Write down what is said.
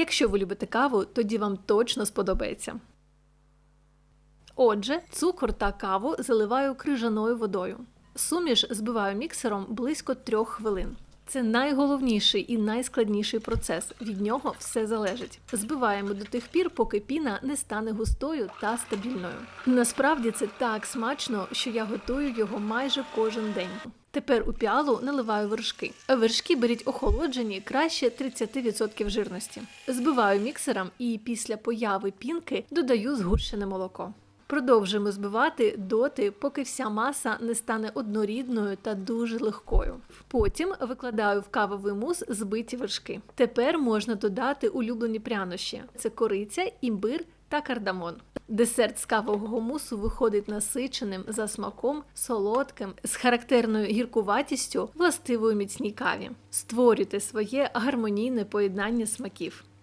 Якщо ви любите каву, тоді вам точно сподобається. Отже, цукор та каву заливаю крижаною водою. Суміш збиваю міксером близько трьох хвилин. Це найголовніший і найскладніший процес. Від нього все залежить. Збиваємо до тих пір, поки піна не стане густою та стабільною. Насправді це так смачно, що я готую його майже кожен день. Тепер у піалу наливаю вершки. Вершки беріть охолоджені краще 30% жирності. Збиваю міксером і після появи пінки додаю згущене молоко. Продовжуємо збивати доти, поки вся маса не стане однорідною та дуже легкою. Потім викладаю в кавовий мус збиті вершки. Тепер можна додати улюблені прянощі: це кориця, імбир та кардамон. Десерт з кавового мусу виходить насиченим за смаком, солодким, з характерною гіркуватістю, властивою міцній каві. Створюйте своє гармонійне поєднання смаків.